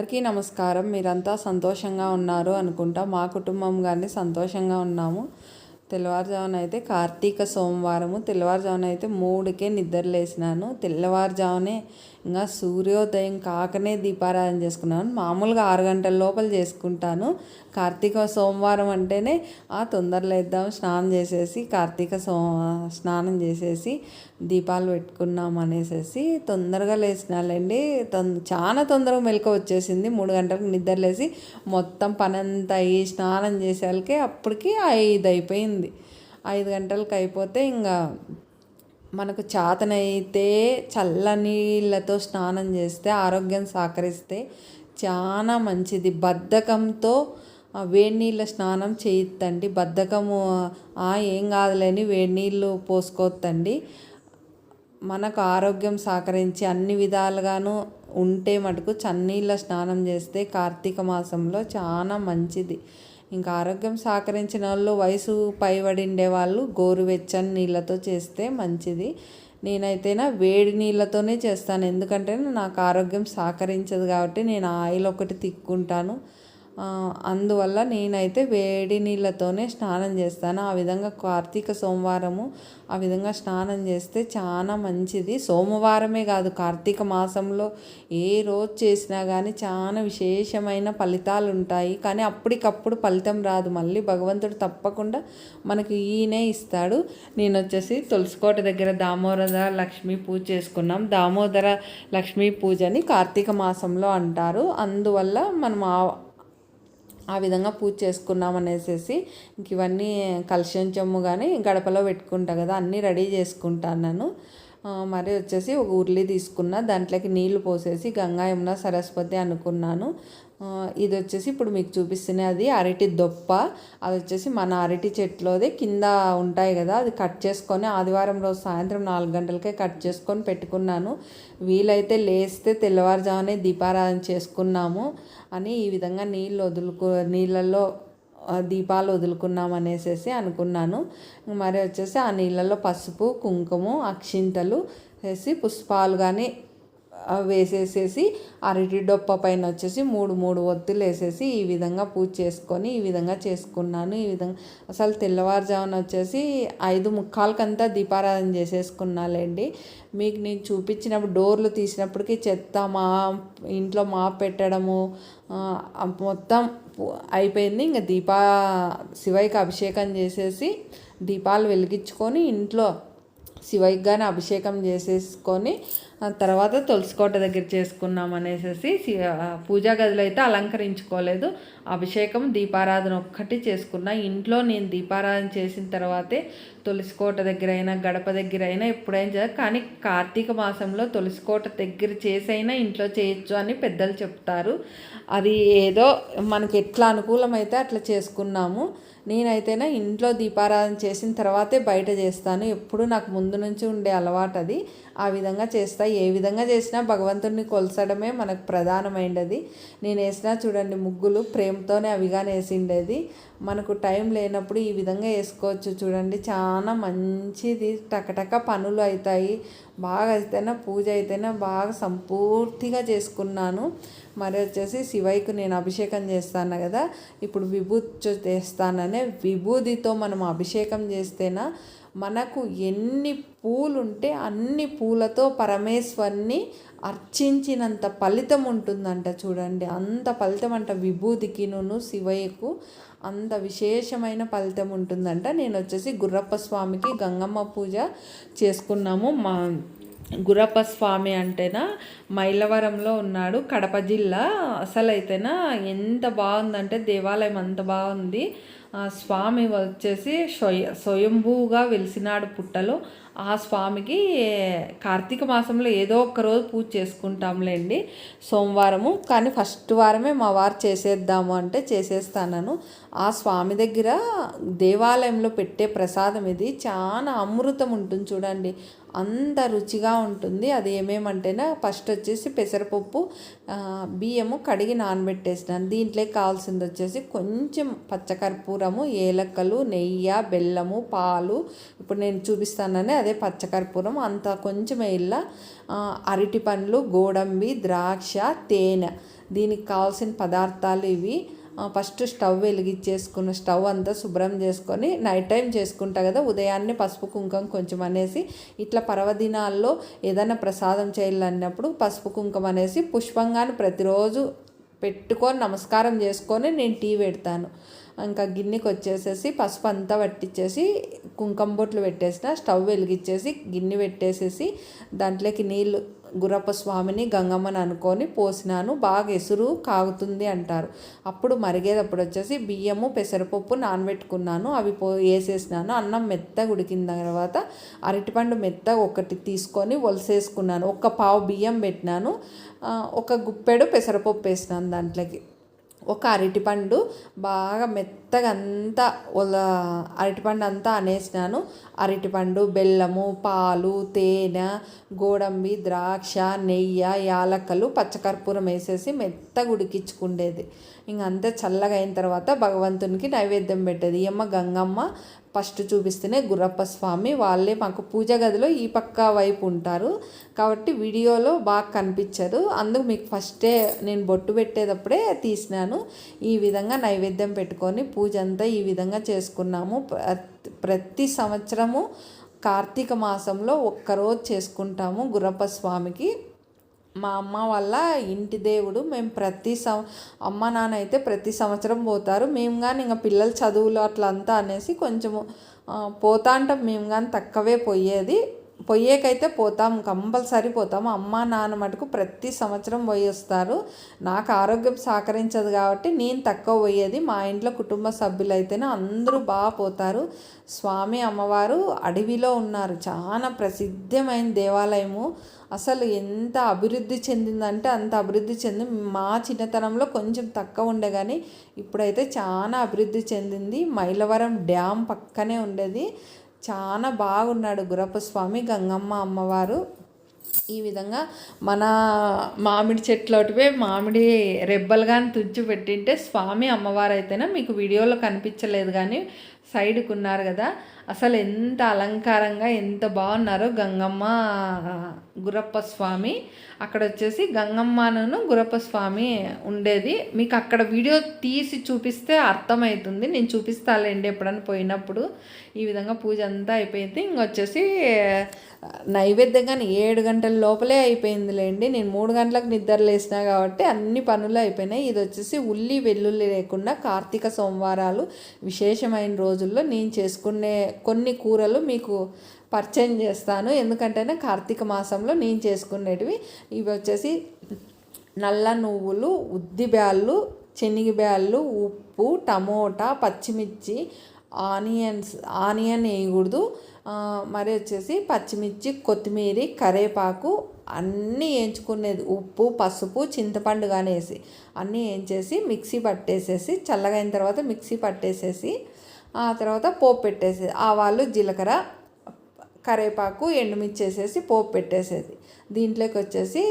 అందరికీ నమస్కారం. మీరంతా సంతోషంగా ఉన్నారు అనుకుంటా. మా కుటుంబం కానీ సంతోషంగా ఉన్నాము. తెల్లవారుజామున అయితే కార్తీక సోమవారము. తెల్లవారుజామున అయితే మూడుకే నిద్రలేసినాను తెల్లవారుజామునే ఇంకా సూర్యోదయం కాకనే దీపారాధన చేసుకున్నాను. మామూలుగా ఆరు గంటల లోపల చేసుకుంటాను. కార్తీక సోమవారం అంటేనే ఆ తొందరలో ఇద్దాం స్నానం చేసేసి కార్తీక సో స్నానం చేసేసి దీపాలు పెట్టుకున్నాం అనేసి తొందరగా లేచినాలండి. తొం చాలా తొందరగా మెలక వచ్చేసింది. మూడు గంటలకు నిద్ర లేచి మొత్తం పనంతా అయ్యి స్నానం చేసేళ్ళకి అప్పటికి ఐదు అయిపోయింది. ఐదు గంటలకు అయిపోతే ఇంకా మనకు చాతనైతే చల్ల నీళ్ళతో స్నానం చేస్తే ఆరోగ్యం సహకరిస్తే చాలా మంచిది. బద్ధకంతో వేడి నీళ్ళ స్నానం చేయొద్దండి. బద్ధకము ఏం కాదులేని వేడి నీళ్ళు పోసుకోవద్దండి. మనకు ఆరోగ్యం సహకరించి అన్ని విధాలుగాను ఉంటే మటుకు చన్నీళ్ళ స్నానం చేస్తే కార్తీక మాసంలో చాలా మంచిది. ఇంకా ఆరోగ్యం సహకరించిన వాళ్ళు వయసు పైబడిండే వాళ్ళు గోరువెచ్చని నీళ్ళతో చేస్తే మంచిది. నేనైతేనా వేడి నీళ్ళతోనే చేస్తాను. ఎందుకంటే నాకు ఆరోగ్యం సహకరించదు కాబట్టి నేను ఆయిల్ ఒకటి తిక్కుంటాను. అందువల్ల నేనైతే వేడి నీళ్ళతోనే స్నానం చేస్తాను. ఆ విధంగా కార్తీక సోమవారము ఆ విధంగా స్నానం చేస్తే చాలా మంచిది. సోమవారమే కాదు కార్తీక మాసంలో ఏ రోజు చేసినా కానీ చాలా విశేషమైన ఫలితాలు ఉంటాయి. కానీ అప్పటికప్పుడు ఫలితం రాదు. మళ్ళీ భగవంతుడు తప్పకుండా మనకి ఈయనే ఇస్తాడు. నేను వచ్చేసి తులసికోట దగ్గర దామోదర లక్ష్మీ పూజ చేసుకున్నాం. దామోదర లక్ష్మీ పూజని కార్తీక మాసంలో అంటారు. అందువల్ల మనం ఆ విధంగా పూజ చేసుకున్నాం అనేసి ఇంక ఇవన్నీ చెమ్ము కానీ గడపలో పెట్టుకుంటా కదా అన్నీ రెడీ చేసుకుంటాను నేను. మరి వచ్చేసి ఒక ఉర్లి తీసుకున్న దాంట్లోకి నీళ్ళు పోసేసి గంగా యమున సరస్వతి అనుకున్నాను. ఇది వచ్చేసి ఇప్పుడు మీకు చూపిస్తున్నది అది అరటి దొప్ప. అది వచ్చేసి మన అరటి చెట్లోదే కింద ఉంటాయి కదా అది కట్ చేసుకొని ఆదివారం రోజు సాయంత్రం నాలుగు గంటలకే కట్ చేసుకొని పెట్టుకున్నాను. వీలైతే లేస్తే తెల్లవారుజామునే దీపారాధన చేసుకున్నాము అని ఈ విధంగా నీళ్ళు వదులుకు నీళ్ళల్లో దీపాలు వదులుకున్నాం అనేసి అనుకున్నాను. మరి వచ్చేసి ఆ నీళ్ళల్లో పసుపు కుంకుమ అక్షింతలు వేసి పుష్పాలు కానీ వేసేసేసి అరటి డొప్ప పైన వచ్చేసి మూడు మూడు ఒత్తులు వేసేసి ఈ విధంగా పూజ చేసుకొని ఈ విధంగా చేసుకున్నాను. ఈ విధంగా అసలు తెల్లవారుజామున వచ్చేసి ఐదు ముక్కాలకంతా దీపారాధన చేసేసుకున్నాలేండి. మీకు నేను చూపించినప్పుడు డోర్లు తీసినప్పటికీ చెత్త మా ఇంట్లో మా పెట్టడము మొత్తం అయిపోయింది. ఇంకా దీపా శివయ్యకి అభిషేకం చేసేసి దీపాలు వెలిగించుకొని ఇంట్లో శివయ్యకి కానీ అభిషేకం చేసేసుకొని తర్వాత తులసికోట దగ్గర చేసుకున్నాం అనేసి పూజా గదిలో అయితే అలంకరించుకోలేదు. అభిషేకం దీపారాధన ఒక్కటి చేసుకున్నా. ఇంట్లో నేను దీపారాధన చేసిన తర్వాతే తులసికోట దగ్గర అయినా గడప దగ్గర అయినా ఎప్పుడైనా కానీ కార్తీక మాసంలో తులసికోట దగ్గర చేసైనా ఇంట్లో చేయొచ్చు అని పెద్దలు చెప్తారు. అది ఏదో మనకి ఎట్లా అనుకూలమైతే అట్లా చేసుకున్నాము. నేనైతేనే ఇంట్లో దీపారాధన చేసిన తర్వాతే బయట చేస్తాను. ఎప్పుడు నాకు ముందు నుంచి ఉండే అలవాటు అది ఆ విధంగా చేస్తా. ఏ విధంగా చేసినా భగవంతుడిని కొలసడమే మనకు ప్రధానమైనది నేను వేసినా చూడండి ముగ్గులు ప్రేమతోనే అవిగానే వేసిండేది మనకు టైం లేనప్పుడు ఈ విధంగా వేసుకోవచ్చు చూడండి. చాలా మంచిది. టకటక పనులు అవుతాయి బాగా అయితేనే పూజ అయితేనే బాగా సంపూర్తిగా చేసుకున్నాను. మరి వచ్చేసి శివయ్యకు నేను అభిషేకం చేస్తాను కదా? ఇప్పుడు విభూతి చేస్తాననే విభూతితో మనం అభిషేకం చేస్తేనా మనకు ఎన్ని పూలుంటే అన్ని పూలతో పరమేశ్వరిని అర్చించినంత ఫలితం ఉంటుందంట చూడండి. అంత ఫలితం అంట విభూతికి నువ్వు శివయ్యకు అంత విశేషమైన ఫలితం ఉంటుందంట. నేను వచ్చేసి గుర్రప్ప స్వామికి గంగమ్మ పూజ చేసుకున్నాము. మా గురప్ప స్వామి అంటేనా మైలవరంలో ఉన్నాడు. కడప జిల్లా. అసలు అయితేనా ఎంత బాగుందంటే దేవాలయం అంత బాగుంది. స్వామి వచ్చేసి స్వయ స్వయంభూగా వెలిసినాడు పుట్టలో. ఆ స్వామికి కార్తీక మాసంలో ఏదో ఒక రోజు పూజ చేసుకుంటాంలేండి సోమవారము. కానీ ఫస్ట్ వారమే మా వారు చేసేద్దాము అంటే చేసేస్తాను ఆ స్వామి దగ్గర దేవాలయంలో పెట్టే ప్రసాదం ఇది. చాలా అమృతం ఉంటుంది చూడండి. అంత రుచిగా ఉంటుంది. అది ఏమేమంటేనే ఫస్ట్ వచ్చేసి పెసరపప్పు బియ్యము కడిగి నానబెట్టేసినాను. దీంట్లో కావాల్సింది వచ్చేసి కొంచెం పచ్చకర్పూరము ఏలక్కలు నెయ్యి బెల్లము పాలు. ఇప్పుడు నేను చూపిస్తానని అదే పచ్చకర్పూరం అంత కొంచెం ఇలా అరటి పండ్లు గోడంబి ద్రాక్ష తేనె. దీనికి కావాల్సిన పదార్థాలు ఇవి. ఫస్ట్ స్టవ్ వెలిగించేసుకున్న స్టవ్ అంతా శుభ్రం చేసుకొని నైట్ టైం చేసుకుంటా కదా ఉదయాన్నే పసుపు కుంకుమ కొంచెం అనేసి ఇట్లా పర్వదినాల్లో ఏదైనా ప్రసాదం చేయాలన్నప్పుడు పసుపు కుంకుమ అనేసి పుష్పంగాన్ని ప్రతిరోజు పెట్టుకొని నమస్కారం చేసుకొని నేను టీ పెడతాను. ఇంకా గిన్నెకి వచ్చేసేసి పసుపు అంతా పట్టించేసి కుంకుమ బొట్లు పెట్టేసిన స్టవ్ వెలిగించేసి గిన్నె పెట్టేసేసి దాంట్లోకి నీళ్ళు గురప్ప స్వామిని గంగమ్మని అనుకొని పోసినాను. బాగా ఎసురు కాగుతుంది అంటారు. అప్పుడు మరిగేటప్పుడు వచ్చేసి బియ్యము పెసరపప్పు నానబెట్టుకున్నాను. అవి పో వేసేసినాను. అన్నం మెత్తగా ఉడికిన తర్వాత అరటిపండు మెత్తగా ఒకటి తీసుకొని ఒలసేసుకున్నాను ఒక పావు బియ్యం పెట్టినాను. ఒక గుప్పెడు పెసరపప్పు వేసినాను దాంట్లోకి. ఒక అరటిపండు బాగా మెత్తగా అంతా అరటిపండు అంతా అనేసినాను. అరటిపండు బెల్లము పాలు తేనె గోడంబి ద్రాక్ష నెయ్యి యాలక్కలు పచ్చకర్పూరం వేసేసి మెత్తగా ఉడికించుకుండేది. ఇంక అంతే చల్లగా అయిన తర్వాత భగవంతునికి నైవేద్యం పెట్టేది. అమ్మ గంగమ్మ ఫస్ట్ చూపిస్తేనే గుర్రప్ప స్వామి వాళ్ళే మాకు పూజ గదిలో ఈ పక్క వైపు ఉంటారు. కాబట్టి వీడియోలో బాగా కనిపించరు అందుకు మీకు ఫస్టే నేను బొట్టు పెట్టేటప్పుడే తీసినాను. ఈ విధంగా నైవేద్యం పెట్టుకొని పూజ అంతా ఈ విధంగా చేసుకున్నాము. ప్రతి సంవత్సరము కార్తీక మాసంలో ఒక్కరోజు చేసుకుంటాము గుర్రప్ప స్వామికి. మా అమ్మ వాళ్ళ ఇంటి దేవుడు. మేము ప్రతి సం అమ్మ నాన్న అయితే ప్రతి సంవత్సరం పోతారు. మేము కానీ ఇంకా పిల్లల చదువులు అట్లా అంతా అనేసి కొంచెము పోతా అంటాం. మేము కానీ తక్కువే పోయేది. పొయ్యేకైతే పోతాం కంపల్సరీ పోతాం. అమ్మ నాన్న మటుకు ప్రతి సంవత్సరం పోయి వస్తారు నాకు ఆరోగ్యం సహకరించదు కాబట్టి నేను తక్కువ పోయేది. మా ఇంట్లో కుటుంబ సభ్యులు అయితేనే అందరూ బాగా పోతారు. స్వామి అమ్మవారు అడవిలో ఉన్నారు. చాలా ప్రసిద్ధమైన దేవాలయము. అసలు ఎంత అభివృద్ధి చెందిందంటే అంత అభివృద్ధి చెంది మా చిన్నతనంలో కొంచెం తక్కువ ఉండే కానీ ఇప్పుడైతే చాలా అభివృద్ధి చెందింది. మైలవరం డ్యామ్ పక్కనే ఉండేది. చాలా బాగున్నాడు గురప్ప స్వామి గంగమ్మ అమ్మవారు. ఈ విధంగా మన మామిడి చెట్లోటివే మామిడి రెబ్బలు కానీ తుంచి పెట్టింటే స్వామి అమ్మవారు అయితేనే మీకు వీడియోలో కనిపించలేదు కానీ సైడ్కి ఉన్నారు కదా అసలు ఎంత అలంకారంగా ఎంత బాగున్నారో గంగమ్మ గురప్ప స్వామి అక్కడ వచ్చేసి గంగమ్మను గురప్ప స్వామి ఉండేది. మీకు అక్కడ వీడియో తీసి చూపిస్తే అర్థమవుతుంది నేను చూపిస్తాలేండి ఎప్పుడన్నా పోయినప్పుడు. ఈ విధంగా పూజ అంతా అయిపోయింది. ఇంకొచ్చేసి నైవేద్యం కానీ ఏడు గంటల లోపలే అయిపోయిందిలేండి. నేను మూడు గంటలకు నిద్ర లేసినా కాబట్టి అన్ని పనులు అయిపోయినాయి. ఇది వచ్చేసి ఉల్లి వెల్లుల్లి లేకుండా కార్తీక సోమవారాలు విశేషమైన రోజు. రోజుల్లో నేను చేసుకునే కొన్ని కూరలు మీకు పరిచయం చేస్తాను. ఎందుకంటేనే కార్తీక మాసంలో నేను చేసుకునేటివి ఇవి వచ్చేసి నల్ల నువ్వులు ఉద్ది బ్యాళ్ళు శనగ బ్యాళ్ళు ఉప్పు టమోటా పచ్చిమిర్చి ఆనియన్స్ ఆనియన్ వేయకూడదు. మరి వచ్చేసి పచ్చిమిర్చి కొత్తిమీర కరేపాకు అన్నీ వేయించుకునేది. ఉప్పు పసుపు చింతపండు కానీ వేసి అన్నీ వేయించేసి మిక్సీ పట్టేసేసి చల్లగైన తర్వాత మిక్సీ పట్టేసేసి ఆ తర్వాత పోపు పెట్టేసేది. ఆవాలు జీలకర్ర కరేపాకు ఎండుమిర్చి వేసేసి పోపు పెట్టేసేది. దీంట్లోకి వచ్చేసి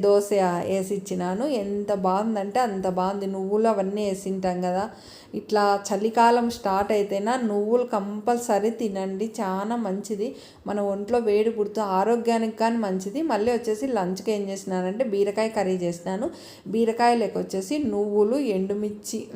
దోశ వేసి ఇచ్చినాను. ఎంత బాగుందంటే అంత బాగుంది. నువ్వులు అవన్నీ వేసింటాం కదా. ఇట్లా చలికాలం స్టార్ట్ అయితేనా నువ్వులు కంపల్సరీ తినండి. చాలా మంచిది. మన ఒంట్లో వేడి పుడుతూ ఆరోగ్యానికి కానీ మంచిది. మళ్ళీ వచ్చేసి లంచ్కి ఏం చేసినానంటే బీరకాయ కర్రీ చేసినాను. బీరకాయలకు వచ్చేసి నువ్వులు ఎండుమిర్చి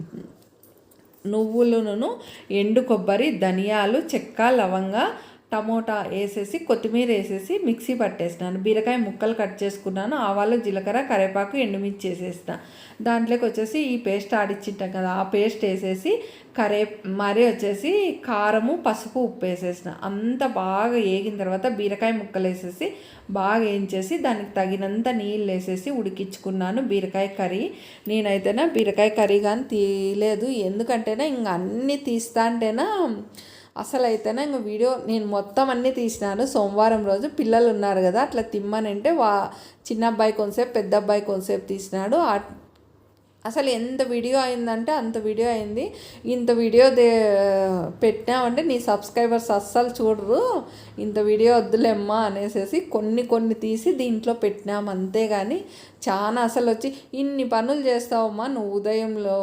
నువ్వులను ఎండు కొబ్బరి ధనియాలు చెక్క లవంగా టమోటా వేసేసి కొత్తిమీర వేసేసి మిక్సీ పట్టేసినాను. బీరకాయ ముక్కలు కట్ చేసుకున్నాను. ఆవాలు జీలకర్ర కరివేపాకు ఎండుమిర్చి వేసేసిన దాంట్లోకి వచ్చేసి ఈ పేస్ట్ ఆడిచ్చింటాం కదా ఆ పేస్ట్ వేసేసి కరే మరి వచ్చేసి కారము పసుపు ఉప్పు వేసేసిన. అంత బాగా వేగిన తర్వాత బీరకాయ ముక్కలు వేసేసి బాగా వేయించేసి దానికి తగినంత నీళ్ళు వేసేసి ఉడికించుకున్నాను బీరకాయ కర్రీ. నేనైతేనా బీరకాయ కర్రీ కానీ తీయలేదు. ఎందుకంటేనా ఇంక అన్నీ తీస్తా అంటేనా అసలు అయితేనే ఇంక వీడియో నేను మొత్తం అన్నీ తీసినాను. సోమవారం రోజు పిల్లలు ఉన్నారు కదా అట్లా తిమ్మనంటే వా చిన్న అబ్బాయి కొంతసేపు పెద్ద అబ్బాయి కొంతసేపు తీసినాడు. అసలు ఎంత వీడియో అయిందంటే అంత వీడియో అయింది. ఇంత వీడియో దే పెట్టినామంటే నీ సబ్స్క్రైబర్స్ అస్సలు చూడరు. ఇంత వీడియో వద్దులేమ్మా అనేసి కొన్ని కొన్ని తీసి దీంట్లో పెట్టినాం అంతేగాని చాలా అసలు వచ్చి ఇన్ని పనులు చేస్తావమ్మా నువ్వు ఉదయంలో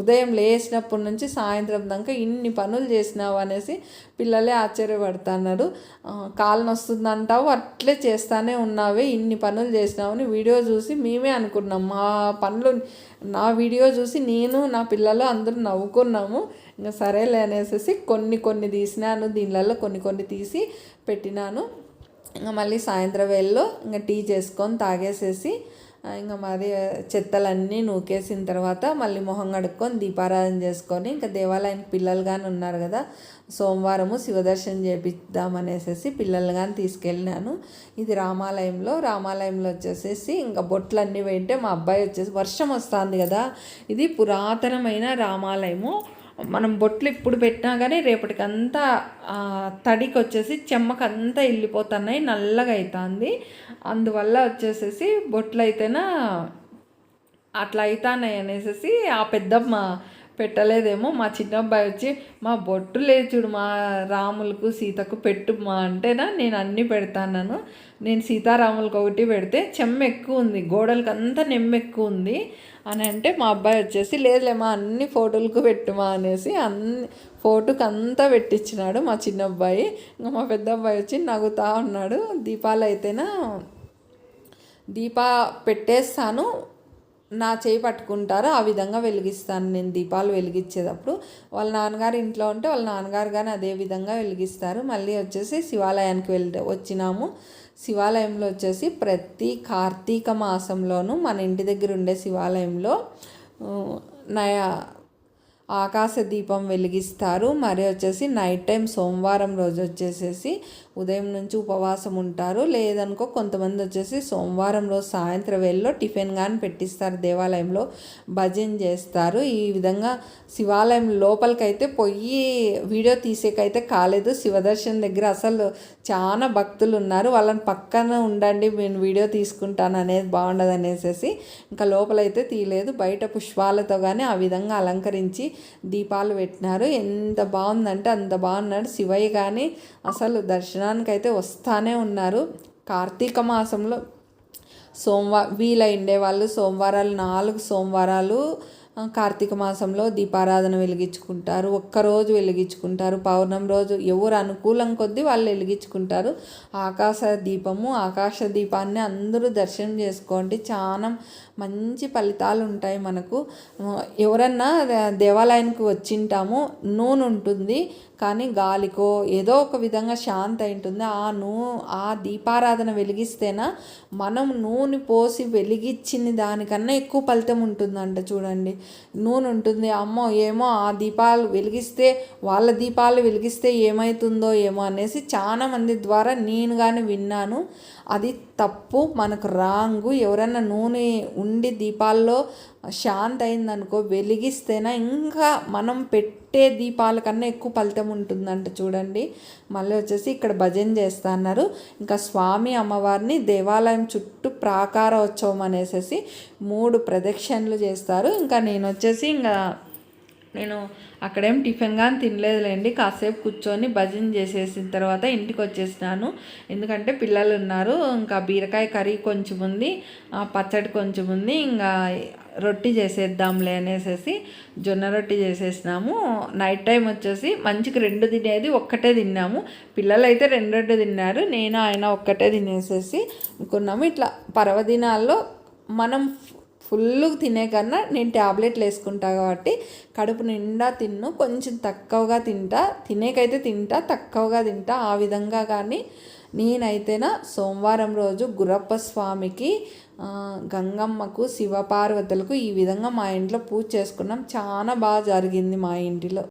ఉదయం లేచినప్పటి నుంచి సాయంత్రం దాకా ఇన్ని పనులు చేసినావు అనేసి పిల్లలే ఆశ్చర్యపడుతున్నారు. కాలు నొస్తుందంటావు అట్లే చేస్తానే ఉన్నావే ఇన్ని పనులు చేసినావని వీడియో చూసి మేమే అనుకున్నాం. మా పనులు నా వీడియో చూసి నేను నా పిల్లలు అందరూ నవ్వుకున్నాము. ఇంకా సరేలే అనేసి కొన్ని కొన్ని తీసినాను. దీనిలలో కొన్ని కొన్ని తీసి పెట్టినాను. ఇంకా మళ్ళీ సాయంత్రం వేళలో ఇంకా టీ చేసుకొని తాగేసేసి ఇంకా మరి చెత్తలన్నీ నూకేసిన తర్వాత మళ్ళీ మొహం కడుక్కొని దీపారాధన చేసుకొని ఇంకా దేవాలయానికి పిల్లలు కానీ ఉన్నారు కదా సోమవారము శివదర్శనం చేపిద్దామనేసి పిల్లలు కానీ తీసుకెళ్ళినాను. ఇది రామాలయంలో రామాలయంలో వచ్చేసేసి ఇంకా బొట్లన్నీ వేయంటే మా అబ్బాయి వచ్చేసి వర్షం వస్తుంది కదా ఇది పురాతనమైన రామాలయము మనం బొట్లు ఇప్పుడు పెట్టినా కానీ రేపటికంతా తడికి వచ్చేసి చెమ్మకంతా వెళ్ళిపోతున్నాయి నల్లగా అవుతుంది అందువల్ల వచ్చేసేసి బొట్లు అయితేనా అట్లా అవుతున్నాయి అనేసి ఆ పెద్దమ్మ పెట్టలేదేమో. మా చిన్న అబ్బాయి వచ్చి మా బొట్టు లేదు చూడు మా రాములకు సీతకు పెట్టు మా అంటేనా నేను అన్నీ పెడతాను నేను సీతారాములకు ఒకటి పెడితే చెమ్మ ఎక్కువ ఉంది గోడలకు అంతా నెమ్మ ఎక్కువ ఉంది అని అంటే మా అబ్బాయి వచ్చేసి లేదులేమా అన్ని ఫోటోలకు పెట్టుమా అనేసి అన్ని ఫోటోకి అంతా పెట్టించినాడు మా చిన్న అబ్బాయి. ఇంకా మా పెద్ద అబ్బాయి వచ్చి నవ్వుతా ఉన్నాడు. దీపాలు అయితేనా? దీపా పెట్టేస్తాను నా చేయి పట్టుకుంటారు? ఆ విధంగా వెలిగిస్తాను నేను దీపాలు వెలిగించేటప్పుడు. వాళ్ళ నాన్నగారు ఇంట్లో ఉంటే వాళ్ళ నాన్నగారు కానీ అదే విధంగా వెలిగిస్తారు. మళ్ళీ వచ్చేసి శివాలయానికి వెళ్ళి వచ్చినాము. శివాలయంలో వచ్చేసి ప్రతి కార్తీక మాసంలోనూ మన ఇంటి దగ్గర ఉండే శివాలయంలో నయా నయ ఆకాశ దీపం వెలిగిస్తారు. మరి వచ్చేసి నైట్ టైం సోమవారం రోజు వచ్చేసేసి ఉదయం నుంచి ఉపవాసం ఉంటారు. లేదనుకో కొంతమంది వచ్చేసి సోమవారం రోజు సాయంత్రం వేళలో టిఫిన్ కానీ పెట్టిస్తారు. దేవాలయంలో భజన చేస్తారు. ఈ విధంగా శివాలయం లోపలికైతే పొయ్యి వీడియో తీసేకైతే కాలేదు. శివదర్శన్ దగ్గర అసలు చాలా భక్తులు ఉన్నారు. వాళ్ళని పక్కన ఉండండి నేను వీడియో తీసుకుంటాను అనేది బాగుండదు అనేసి ఇంకా లోపలైతే తీయలేదు. బయట పుష్పాలతో కానీ ఆ విధంగా అలంకరించి దీపాలు పెట్టినారు. ఎంత బాగుందంటే అంత బాగున్నాడు శివయ్య కానీ అసలు దర్శనం అయితే వస్తానే ఉన్నారు. కార్తీక మాసంలో సోమవారం వీలైండే వాళ్ళు సోమవారాలు నాలుగు సోమవారాలు కార్తీక మాసంలో దీపారాధన వెలిగించుకుంటారు. ఒక్కరోజు వెలిగించుకుంటారు. పౌర్ణమి రోజు ఎవరు అనుకూలం కొద్దీ వాళ్ళు వెలిగించుకుంటారు. ఆకాశ దీపము ఆకాశ దీపాన్ని అందరూ దర్శనం చేసుకోండి. చాలా మంచి ఫలితాలు ఉంటాయి మనకు ఎవరన్నా దేవాలయానికి వచ్చింటాము నూనె ఉంటుంది కానీ గాలికో ఏదో ఒక విధంగా శాంతి ఉంటుంది ఆ నూ ఆ దీపారాధన వెలిగిస్తేనా మనం నూనె పోసి వెలిగించిన దానికన్నా ఎక్కువ ఫలితం ఉంటుందంట చూడండి. నూనె ఉంటుంది అమ్మో ఏమో ఆ దీపాలు వెలిగిస్తే వాళ్ళ దీపాలు వెలిగిస్తే ఏమవుతుందో ఏమో అనేసి చాలామంది ద్వారా నేను కానీ విన్నాను. అది తప్పు మనకు రాంగు. ఎవరైనా నూనె ఉండి దీపాల్లో శాంత్ అయిందనుకో వెలిగిస్తేనే ఇంకా మనం పెట్టే దీపాల కన్నా ఎక్కువ ఫలితం ఉంటుందంట చూడండి. మళ్ళీ వచ్చేసి ఇక్కడ భజన చేస్తా అన్నారు. ఇంకా స్వామి అమ్మవారిని దేవాలయం చుట్టూ ప్రాకారోత్సవం అనేసి మూడు ప్రదక్షిణలు చేస్తారు. ఇంకా నేను వచ్చేసి ఇంకా నేను అక్కడేం టిఫిన్ కానీ తినలేదులేండి. కాసేపు కూర్చొని భజన చేసేసిన తర్వాత ఇంటికి వచ్చేసినాను. ఎందుకంటే పిల్లలు ఉన్నారు. ఇంకా బీరకాయ కర్రీ కొంచెం ఉంది. ఆ, పచ్చడి కొంచెం ఉంది. ఇంకా రొట్టి చేసేద్దాంలే అనేసి జొన్న రొట్టి చేసేసినాము. నైట్ టైం వచ్చేసి మంచికి రెండు తినేది ఒక్కటే తిన్నాము. పిల్లలు అయితే రెండు రెండు తిన్నారు. నేను ఆయన ఒక్కటే తినేసేసి కొన్నాము. ఇట్లా పర్వదినాల్లో మనం ఫుల్ తినే కన్నా నేను ట్యాబ్లెట్లు వేసుకుంటా కాబట్టి కడుపు నిండా తిన్ను. కొంచెం తక్కువగా తింటా. తినేకైతే తింటా తక్కువగా తింటా. ఆ విధంగా కానీ నేనైతేనా సోమవారం రోజు గురప్ప స్వామికి గంగమ్మకు శివపార్వతులకు ఈ విధంగా మా ఇంట్లో పూజ చేసుకున్నాం. చాలా బాగా జరిగింది మా ఇంటిలో.